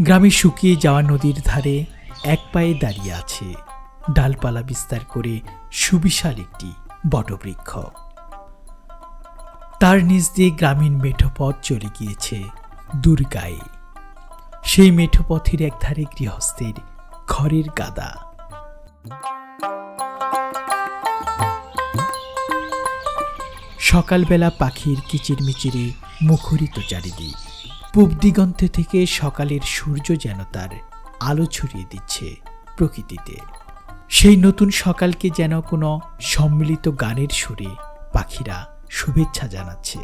গ্রামে শুকিয়ে যাওয়া নদীর ধারে এক পায়ে দাঁড়িয়ে আছে ডালপালা বিস্তার করে সুবিশাল একটি বটবৃক্ষ। তার নিচ দিয়ে গ্রামীণ মেঠোপথ চলে গিয়েছে দুর্গায়ে সেই মেঠোপথের একধারে গৃহস্থের ঘরের গাদা। সকালবেলা পাখির কিচিরমিচিরে মুখরিত চারিদিক। পূব দিগন্তে থেকে সকালের সূর্য যেন তার আলো ছড়িয়ে দিচ্ছে প্রকৃতিতে। সেই নতুন সকালকে যেন কোনো সম্মিলিত গানের সুরে পাখিরা শুভেচ্ছা জানাচ্ছে।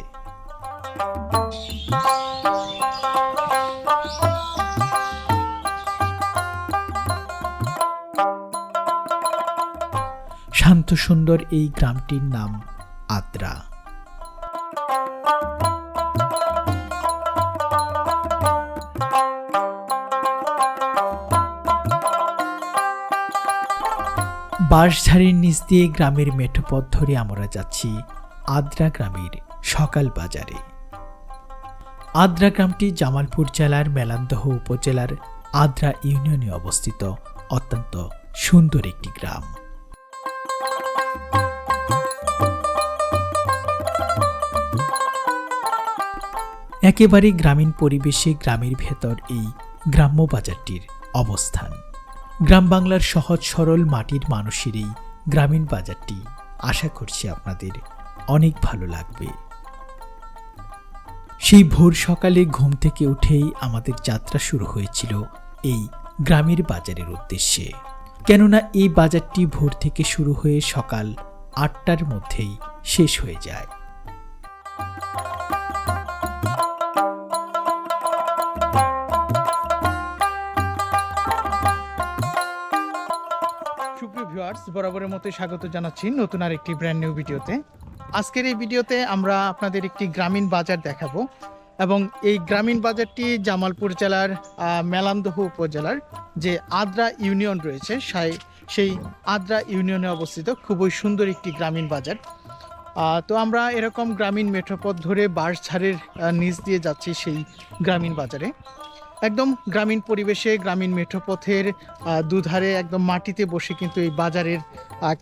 শান্ত সুন্দর এই গ্রামটির নাম আদ্রা। বাঁশঝাড়ের নিচ দিয়ে গ্রামের মেঠোপথ ধরে আমরা যাচ্ছি আদ্রা গ্রামের সকাল বাজারে। আদ্রা গ্রামটি জামালপুর জেলার মেলান্দহ উপজেলার আদ্রা ইউনিয়নে অবস্থিত। অত্যন্ত সুন্দর একটি গ্রাম। একেবারে গ্রামীণ পরিবেশে গ্রামের ভেতর এই গ্রাম্য বাজারটির অবস্থান। গ্রাম বাংলার সহজ সরল মাটির মানুষের এই গ্রামীণ বাজারটি আশা করছি আপনাদের অনেক ভালো লাগবে। সেই ভোর সকালে ঘুম থেকে উঠেই আমাদের যাত্রা শুরু হয়েছিল এই গ্রামের বাজারের উদ্দেশ্যে। কেননা এই বাজারটি ভোর থেকে শুরু হয়ে সকাল আটটার মধ্যেই শেষ হয়ে যায়। ভিউয়ার্স, বরাবরের মতো স্বাগত জানাচ্ছি নতুন আর একটি ব্র্যান্ড নিউ ভিডিওতে। আজকের এই ভিডিওতে আমরা আপনাদের একটি গ্রামীণ বাজার দেখাবো এবং এই গ্রামীণ বাজারটি জামালপুর জেলার মেলান্দহ উপজেলার যে আদ্রা ইউনিয়ন রয়েছে, সেই- আদ্রা ইউনিয়নে অবস্থিত। খুবই সুন্দর একটি গ্রামীণ বাজার। তো আমরা এরকম গ্রামীণ মেঠোপথ ধরে বাঁশঝাড়ের নিচ দিয়ে যাচ্ছি সেই গ্রামীণ বাজারে। একদম গ্রামীণ পরিবেশে গ্রামীণ মেঠোপথের দুধারে একদম মাটিতে বসে কিন্তু এই বাজারের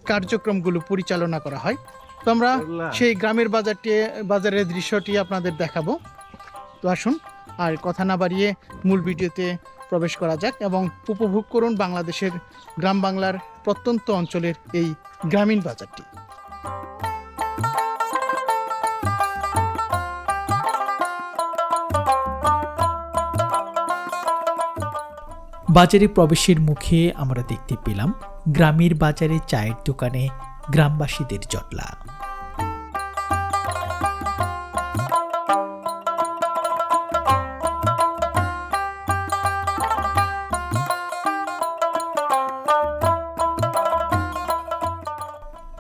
কার্যক্রমগুলো পরিচালনা করা হয়। তো আমরা সেই গ্রামের বাজারটি বাজারের দৃশ্যটি আপনাদের দেখাবো। তো আসুন আর কথা না বাড়িয়ে মূল ভিডিওতে প্রবেশ করা যাক এবং উপভোগ করুন বাংলাদেশের গ্রাম বাংলার প্রত্যন্ত অঞ্চলের এই গ্রামীণ বাজারটি। বাজারে প্রবেশের মুখে আমরা দেখতে পেলাম গ্রামের বাজারে চায়ের দোকানে গ্রামবাসীদের জটলা।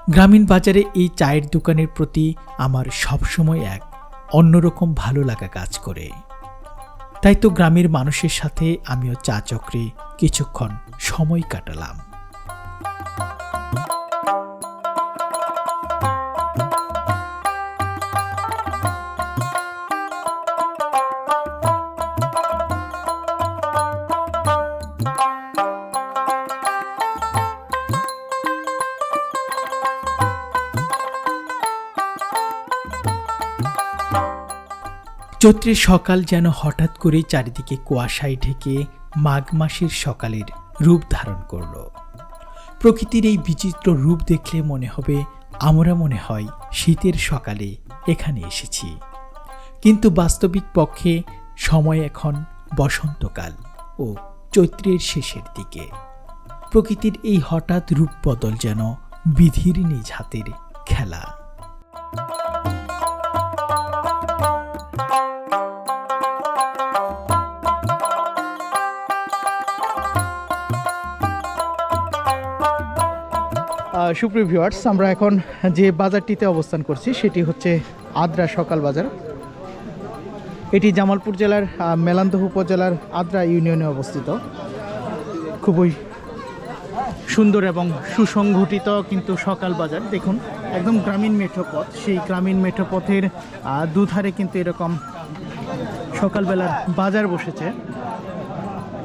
গ্রামীণ বাজারে এই চায়ের দোকানের প্রতি আমার সবসময় এক অন্যরকম ভালো লাগা কাজ করে। তাই তো গ্রামের মানুষের সাথে আমিও চা চক্রে কিছুক্ষণ সময় কাটালাম। চৈত্রের সকাল যেন হঠাৎ করে চারিদিকে কুয়াশায় ঢেকে মাঘ মাসের সকালের রূপ ধারণ করল। প্রকৃতির এই বিচিত্র রূপ দেখলে মনে হবে, আমরা মনে হয় শীতের সকালে এখানে এসেছি। কিন্তু বাস্তবিক পক্ষে সময় এখন বসন্তকাল ও চৈত্রের শেষের দিকে। প্রকৃতির এই হঠাৎ রূপ বদল যেন বিধির নিজ হাতের খেলা। সুপ্রিয় ভিউয়ার্স আমরা এখন যে বাজারটিতে অবস্থান করছি, সেটি হচ্ছে আদ্রা সকাল বাজার। এটি জামালপুর জেলার মেলান্দহ উপজেলার আদ্রা ইউনিয়নে অবস্থিত। খুবই সুন্দর এবং সুসংগঠিত কিন্তু সকাল বাজার। দেখুন, একদম গ্রামীণ মেঠো পথ সেই গ্রামীণ মেঠো পথের দুধারে কিন্তু এরকম সকালবেলার বাজার বসেছে।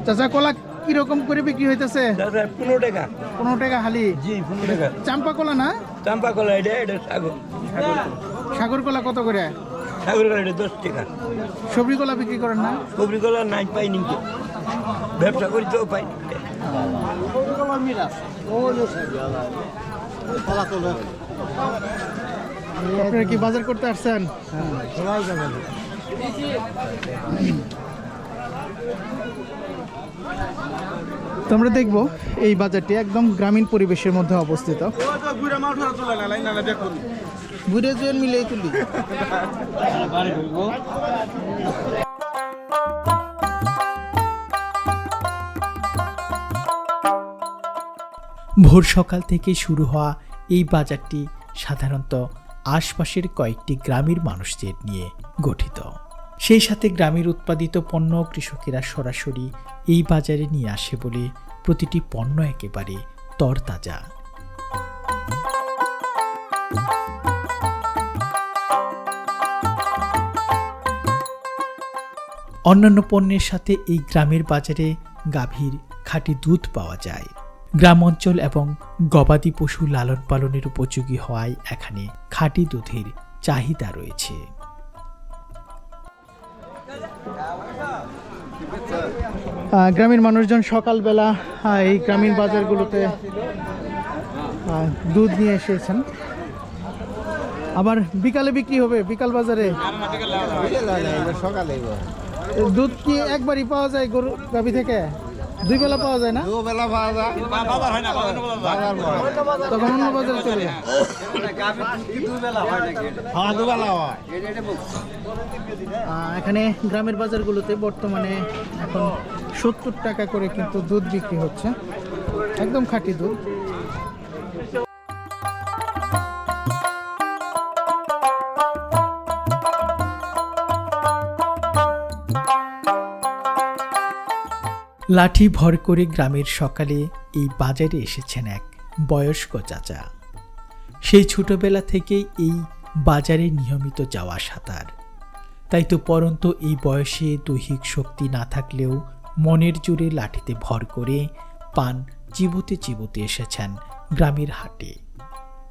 চাচা কলা কীরকম করে বিক্রি হইতেছে? পনেরো টাকা। পনেরো টাকা হালি? জি পনেরো টাকা। চাম্পা কলা না? চাম্পা কলা এটা এটা সাগর। সাগর কলা কত করে? সাগর কলা এটা দশ টাকা। সবরি কলা বিক্রি করেন না? কবরি কলা নাই পাই নি ব্যবসা করি তো পাই আপনারা কি বাজার করতে আসছেন? তো আমরা দেখব এই বাজারটি একদম গ্রামীণ পরিবেশের মধ্যে অবস্থিত। ভোর সকাল থেকে শুরু হওয়া এই বাজারটি সাধারণত আশপাশের কয়েকটি গ্রামের মানুষদের নিয়ে গঠিত। সেই সাথে গ্রামের উৎপাদিত পণ্য কৃষকেরা সরাসরি এই বাজারে নিয়ে আসে বলে প্রতিটি পণ্য একেবারে তরতাজা। অন্যান্য পণ্যের সাথে এই গ্রামের বাজারে গাভীর খাঁটি দুধ পাওয়া যায়। গ্রাম অঞ্চল এবং গবাদি পশু লালন পালনের উপযোগী হওয়ায় এখানে খাঁটি দুধের চাহিদা রয়েছে। আহ, গ্রামের মানুষজন সকালবেলা এই গ্রামীণ বাজারগুলোতে দুধ নিয়ে এসেছেন। আবার বিকালে বিক্রি হবে বিকাল বাজারে? সকালে দুধ কি একবারই পাওয়া যায় গরু গাভী থেকে? দুই বেলা পাওয়া যায় না? দুবেলা পাওয়া যায়। বাজার বড়। তখন অন্য বাজার চলে যায় হ্যাঁ। দুবেলা হয় এখানে গ্রামের বাজারগুলোতে বর্তমানে এখন সত্তর টাকা করে কিন্তু দুধ বিক্রি হচ্ছে। একদম খাঁটি দুধ। লাঠি ভর করে গ্রামের সকালে এই বাজারে এসেছেন এক বয়স্ক চাচা। সেই ছোটবেলা থেকে এই বাজারে নিয়মিত যাওয়া সাঁতার। তাই তো পরন্ত এই বয়সে দৈহিক শক্তি না থাকলেও মনের জোরে লাঠিতে ভর করে পান চিবোতে চিবোতে এসেছেন গ্রামের হাটে।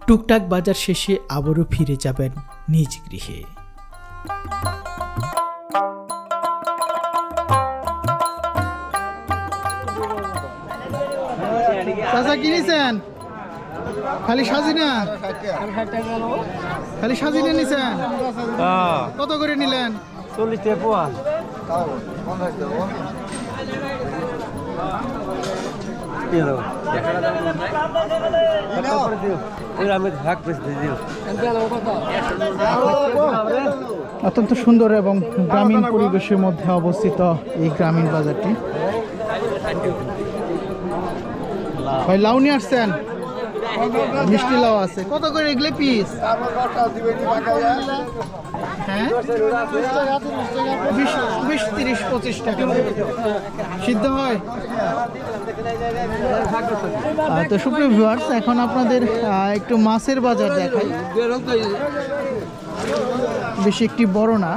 টুকটাক বাজার শেষে আবারও ফিরে যাবেন নিজ গৃহে। চাচা কিনেছেন খালি সাজিনা? খালি সাজিনা নিছেন? কত করে নিলেন? চল্লিশ টাকা পোয়া। অত্যন্ত সুন্দর এবং গ্রামীণ পরিবেশের মধ্যে অবস্থিত এই গ্রামীণ বাজারটি। ভাই, লাউ নিয়ে আসছেন? মিষ্টি লাউ আছে। কত করে এগুলো পিস হ্যাঁ? বিশ তিরিশ, পঁচিশ টাকা। সিদ্ধ হয়? তো সুপ্রিয় ভিউয়ার্স এখন আপনাদের একটু মাছের বাজার দেখাই। বেশি একটি বড় না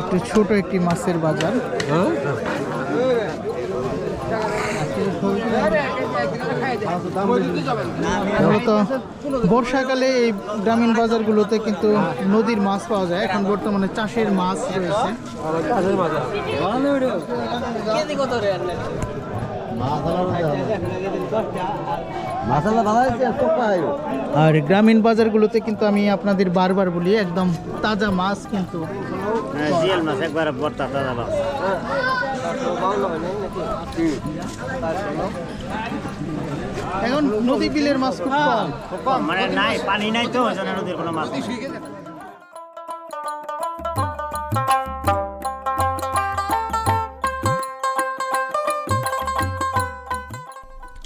একটু ছোট একটি মাছের বাজার। বর্ষাকালে এই গ্রামীণ বাজারগুলোতে কিন্তু নদীর মাছ পাওয়া যায়। এখন বর্তমানে চাষের মাছ রয়েছে। আর গ্রামীণ বাজারগুলোতে কিন্তু আমি আপনাদের বারবার বলি, একদম তাজা মাছ কিন্তু। জিয়াল মাছ একবার বর্তা দাদা মাছ এখন নদী বিলের মাছ খুব কম। মানে নাই পানি নাই তো নদীর কোনো মাছ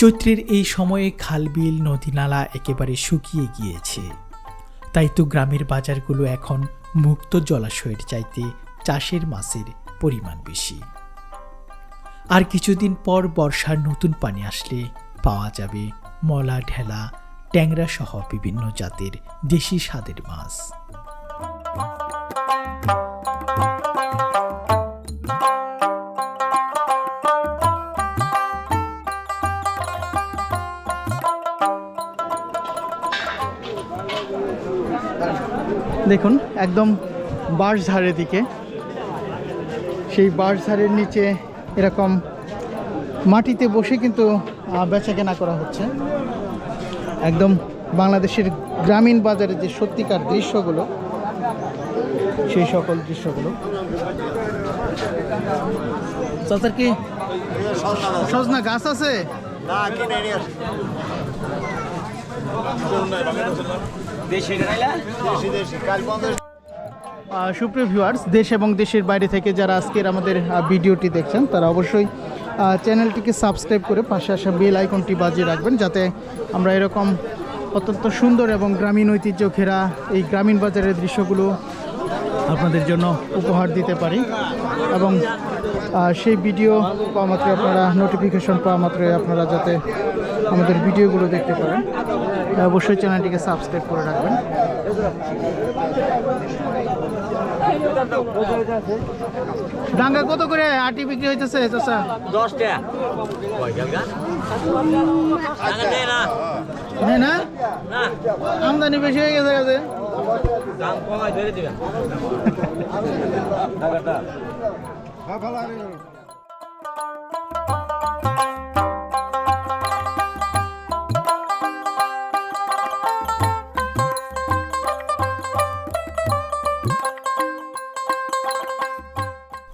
চৈত্রের এই সময়ে খালবিল নদীনালা একেবারে শুকিয়ে গিয়েছে। তাই তো গ্রামের বাজারগুলো এখন মুক্ত জলাশয়ের চাইতে চাষের মাছের পরিমাণ বেশি। আর কিছুদিন পর বর্ষার নতুন পানি আসলে পাওয়া যাবে মলা ঢেলা, ট্যাংরা সহ বিভিন্ন জাতের দেশি স্বাদের মাছ। দেখুন, একদম বাঁশঝাড়ের দিকে। সেই বাঁশ ধারের নিচে এরকম মাটিতে বসে কিন্তু বেচা কেনা করা হচ্ছে। একদম বাংলাদেশের গ্রামীণ বাজারে যে সত্যিকার দৃশ্যগুলো সেই সকল দৃশ্যগুলো। চাচার কি সজনা গাছ আছে? সুপ্রিয় ভিউয়ার্স দেশ এবং দেশের বাইরে থেকে যারা আজকের আমাদের ভিডিওটি দেখছেন তারা অবশ্যই চ্যানেলটিকে সাবস্ক্রাইব করে পাশে আসা বেল আইকনটি বাজিয়ে রাখবেন যাতে আমরা এরকম অত্যন্ত সুন্দর এবং গ্রামীণ ঐতিহ্য ঘেরা এই গ্রামীণ বাজারের দৃশ্যগুলো আপনাদের জন্য উপহার দিতে পারি। এবং সেই ভিডিও পাওয়া মাত্র আপনারা নোটিফিকেশন পাওয়া মাত্রই আপনারা যাতে আমাদের ভিডিওগুলো দেখতে পারেন। অবশ্যই চ্যানেলটিকে সাবস্ক্রাইব করে রাখবেন। ডাঙ্গা কত করে আটি বিক্রি হইতেছে চাচা? দশ টাকা না। আমদানি বেশি হয়ে গেছে গেছে দাম কমায় ধরে দিবেন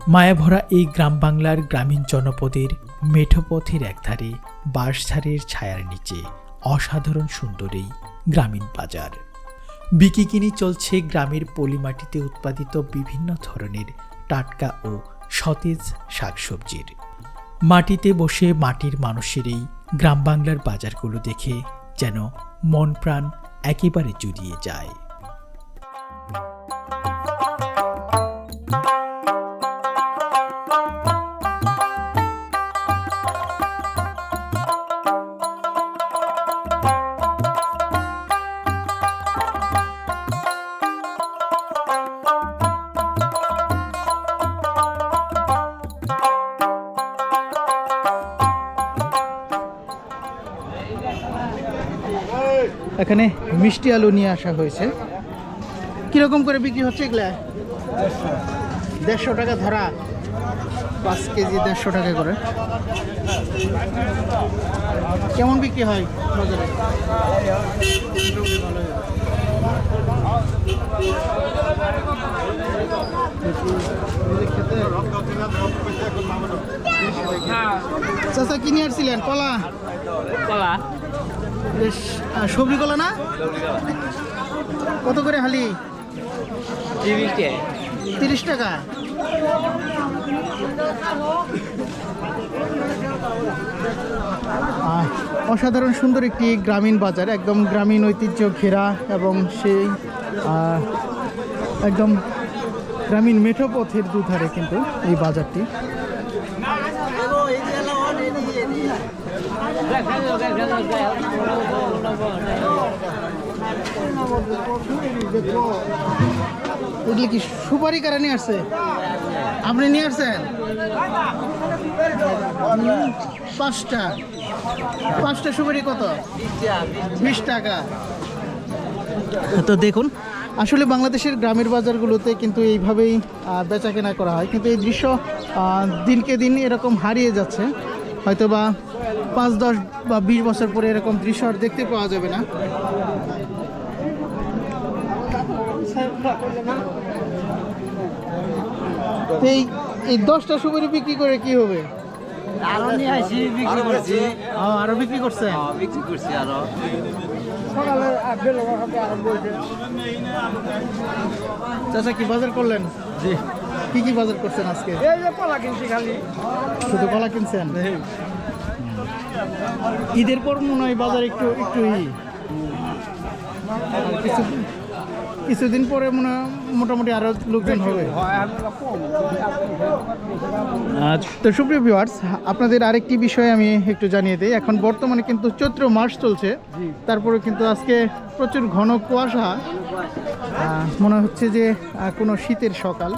মায়াভরা এই গ্রাম বাংলার গ্রামীণ জনপদের মেঠোপথের একধারে, বাঁশঝাড়ের ছায়ার নিচে, অসাধারণ সুন্দর গ্রামীণ বাজার। বিকিকিনি চলছে গ্রামের পলিমাটিতে উৎপাদিত বিভিন্ন ধরনের টাটকা ও সতেজ শাকসবজির। মাটিতে বসে মাটির মানুষের এই গ্রাম বাংলার বাজারগুলো দেখে যেন মন প্রাণ একেবারে জুড়িয়ে যায়। এখানে মিষ্টি আলু নিয়ে আসা হয়েছে। কীরকম করে বিক্রি হচ্ছে এগুলা? দেড়শো টাকা ধরা। পাঁচ কেজি দেড়শো টাকা করে। কেমন বিক্রি হয় বাজারে? চাচা কিনে আসছিলেন? কলা? কলা। বেশ সবজি কলা না? কত করে হালি? তিরিশ। টাকা। অসাধারণ সুন্দর একটি গ্রামীণ বাজার একদম গ্রামীণ ঐতিহ্য ঘেরা এবং সেই একদম গ্রামীণ মেঠো পথের দুধারে কিন্তু এই বাজারটি। এগুলি কি সুপারি কারা নিয়ে আসছে? আপনি নিয়ে আসছেন? পাঁচটা। পাঁচটা সুপারি কত? বিশ টাকা। তো দেখুন, আসলে বাংলাদেশের গ্রামের বাজারগুলোতে কিন্তু এইভাবেই বেচা কেনা করা হয়। কিন্তু এই দৃশ্য দিনকে দিন এরকম হারিয়ে যাচ্ছে। হয়তো বা পাঁচ দশ বা বিশ বছর পরে এরকম দৃশ্য আর দেখতে পাওয়া যাবে না। এই এই দশটা সুপারি বিক্রি করে কি হবে? আরও নিয়ে আসি বিক্রি করছি। আরও বিক্রি করছেন বিক্রি করছি আরও। চাচা কি বাজার করলেন? জি। কি কি বাজার করছেন আজকে? এই যে কলা কিনছি খালি। শুধু কলা কিনছেন? ঈদের পর মনে হয় বাজার একটু একটু ই। কিছু কিছুদিন পরে মনে হয় মোটামুটি আরও লোকজন হবে। আচ্ছা, তো সুপ্রিয় ভিউয়ার্স আপনাদের আরেকটি বিষয় আমি একটু জানিয়ে দিই। এখন বর্তমানে কিন্তু চৈত্র মাস চলছে। তারপরে কিন্তু আজকে প্রচুর ঘন কুয়াশা। মনে হচ্ছে যে কোনো শীতের সকাল।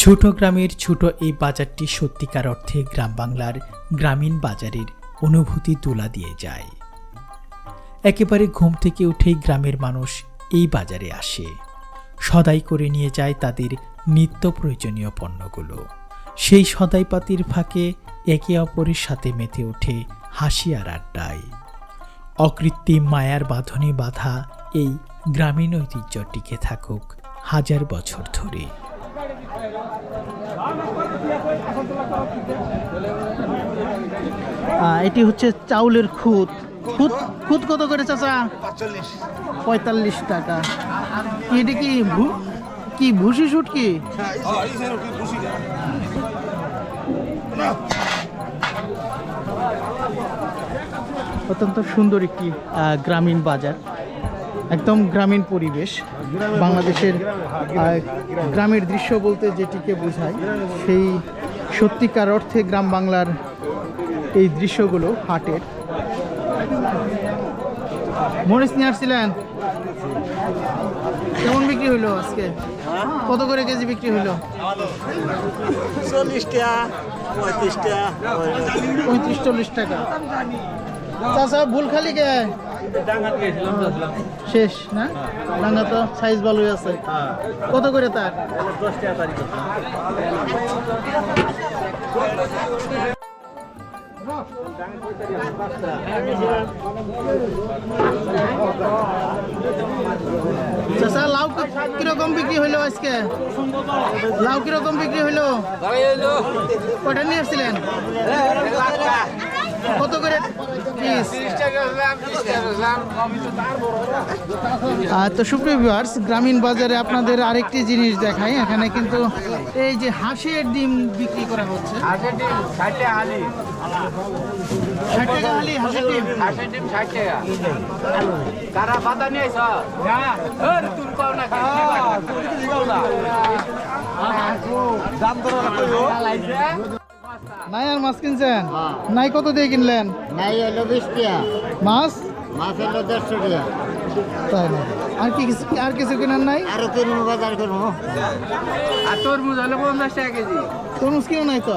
ছোট গ্রামের ছোট এই বাজারটি সত্যিকার অর্থে গ্রাম বাংলার গ্রামীণ বাজারের অনুভূতি তুলা দিয়ে যায়। একেবারে ঘুম থেকে উঠেই গ্রামের মানুষ এই বাজারে আসে। সদাই করে নিয়ে যায় তাদের নিত্য প্রয়োজনীয় পণ্যগুলো। সেই সদাইপাতির ফাঁকে একে অপরের সাথে মেতে ওঠে হাসি আর আড্ডায়। অকৃত্রিম মায়ার বাঁধনে বাঁধা এই গ্রামীণ ঐতিহ্য টিকে থাকুক হাজার বছর ধরে। এটি হচ্ছে চাউলের খুদ। খুদ খুদ কত করে চাচা? পঁয়তাল্লিশ টাকা। এটি কি কি ভুসি শুট কি? অত্যন্ত সুন্দর একটি গ্রামীণ বাজার। একদম গ্রামীণ পরিবেশ। বাংলাদেশের গ্রামের দৃশ্য বলতে যেটিকে বোঝায় সেই সত্যিকার অর্থে গ্রাম বাংলার এই দৃশ্যগুলো হাটের। মরিচ নিয়ে আসছিলেন? কেমন বিক্রি হইল আজকে? কত করে কেজি বিক্রি হইল? চল্লিশ টাকা পঁয়ত্রিশ। টাকা পঁয়ত্রিশ চল্লিশ টাকা। চাষা ভুল খালি কে? শেষ না? ডাঙ্গা তো সাইজ ভালোই আছে। কত করে তার? চাষা লাউ কীরকম বিক্রি হইল আজকে? লাউ কীরকম বিক্রি হইল? কটা নিয়ে আসছিলেন? কত করে তো সুপ্রিয় ভিউয়ার্স গ্রামীণ বাজারে আপনাদের আরেকটি জিনিস দেখাই। এখানে কিন্তু এই যে হাঁসের ডিম বিক্রি করা হচ্ছে। ষাট টাকা হালি। হাঁসের ডিম? নাই আর মাছ কিনছেন? নাই কত দিয়ে কিনলেন? নাই হলো বিশ টাকা। মাছ? মাছ হলো দেড়শো টাকা। তাই না? আর কি কিছু আর কিছু কেনার নাই? আরও কিনবো বাজার করব। তরমুজ টাকা কেজি। তরুজ কিনো নাই তো?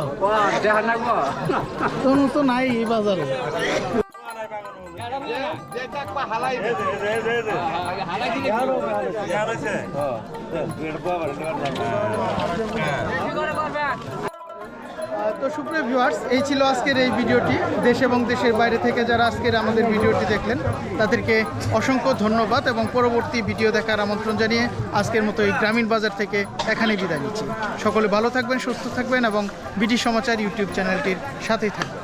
তরমুজ তো নাই এই বাজারে। আহ, তো সুপ্রিয় ভিউয়ার্স এই ছিল আজকের এই ভিডিওটি। দেশ এবং দেশের বাইরে থেকে যারা আজকের আমাদের ভিডিওটি দেখলেন, তাদেরকে অসংখ্য ধন্যবাদ এবং পরবর্তী ভিডিও দেখার আমন্ত্রণ জানিয়ে আজকের মতো এই গ্রামীণ বাজার থেকে এখানে বিদায় নিচ্ছি। সকলে ভালো থাকবেন, সুস্থ থাকবেন এবং বিটি সমাচার ইউটিউব চ্যানেলটির সাথেই থাকবেন।